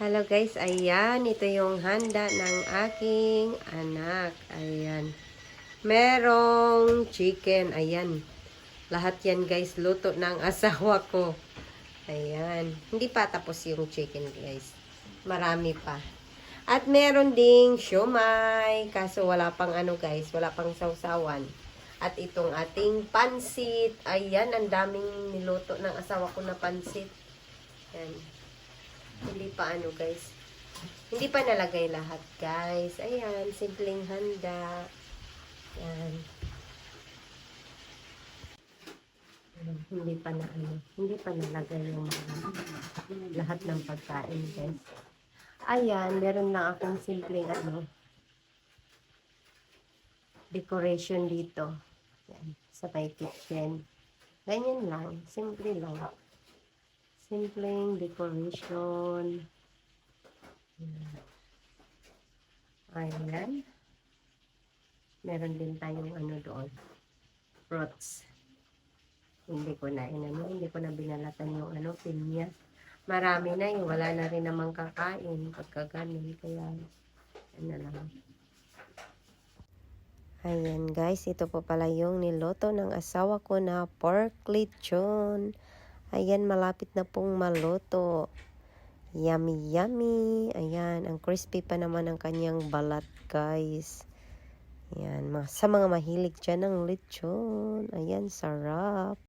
Hello guys, ayan, ito yung handa ng aking anak. Ayan. Merong chicken, ayan. Lahat yan guys, luto ng asawa ko. Ayan. Hindi pa tapos yung chicken guys. Marami pa. At meron ding siomay, kaso wala pang ano guys, wala pang sausawan. At itong ating pansit, ayan, ang daming niluto ng asawa ko na pansit. Ayan. Hindi pa ano guys. Hindi pa nalagay lahat guys. Ayan, simpleng handa. Ayan. Hindi pa na ano, hindi pa nalagay yung lahat ng pagkain guys. Ayan, meron na akong simpleng ano, decoration dito. Ayan, sa may kitchen. Ganyan lang, simple lang. Simpleng decoration. Ayan. Meron din tayong ano doon. Fruits. Hindi ko na inano, hindi ko na binalatan yung ano, pinya. Marami na yung wala na rin namang kakain pagka ganun. Kaya, ano lang. Ayan guys, ito po pala yung niloto ng asawa ko na pork lechon. Ayan, malapit na pong maluto. Yummy, yummy. Ayan, ang crispy pa naman ang kanyang balat, guys. Ayan, sa mga mahilig dyan ng lechon. Ayan, sarap.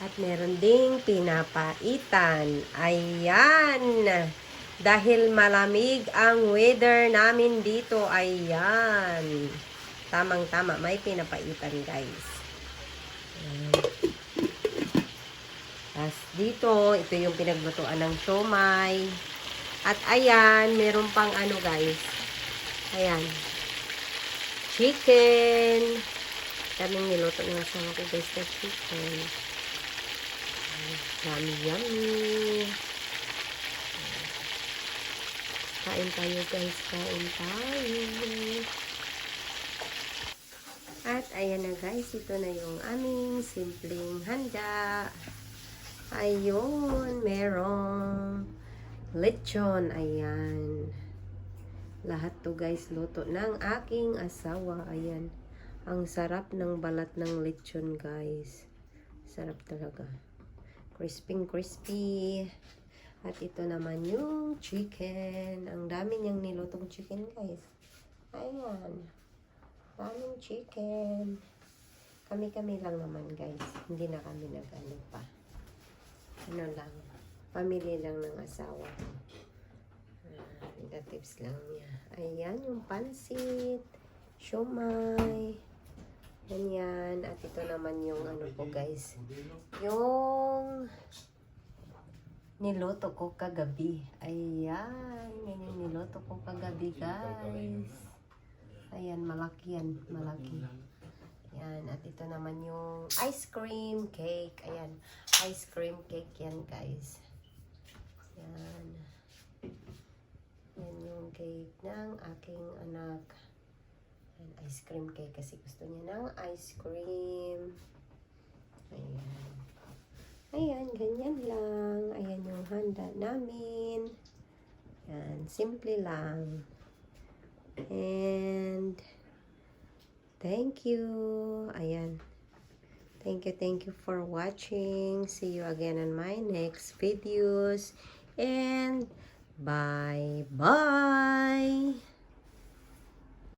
At meron ding pinapaitan. Ayan. Dahil malamig ang weather namin dito. Ayan. Tamang-tama, may pinapaitan, guys. Ayan. Dito, ito yung pinaglutuan ng siomay. At ayan, meron pang ano guys. Ayan. Chicken. Daming niluto ng asawa ko guys na chicken. Yummy, yummy. Kain tayo guys, kain tayo. At ayan na guys, ito na yung aming simpleng handa. Ayun, merong lechon. Ayan. Lahat to guys, luto ng aking asawa. Ayan. Ang sarap ng balat ng lechon guys. Sarap talaga. Crispy, crispy. At ito naman yung chicken. Ang dami niyang nilutong chicken guys. Ayan. Daming chicken. Kami-kami lang naman guys. Hindi na kami nag-ano ano lang, pamili lang ng asawa. Uh, tips lang niya. Ayan, yung pansit, siomay, ganyan. At ito naman yung ano po guys, yung niloto ko kagabi. Ayan, yan yung niloto ko kagabi guys. Ayan, malaki yan, malaki. Yan, at ito naman yung ice cream cake. Ayan, ice cream cake yan, guys. Yan. Yan yung cake ng aking anak. Yan, ice cream cake kasi gusto niya ng ice cream. Ayan. Ayan, ganyan lang. Ayan yung handa namin. Yan, simple lang. And, Thank you. Ayan. Thank you, thank you for watching. See you again on my next videos. And bye-bye.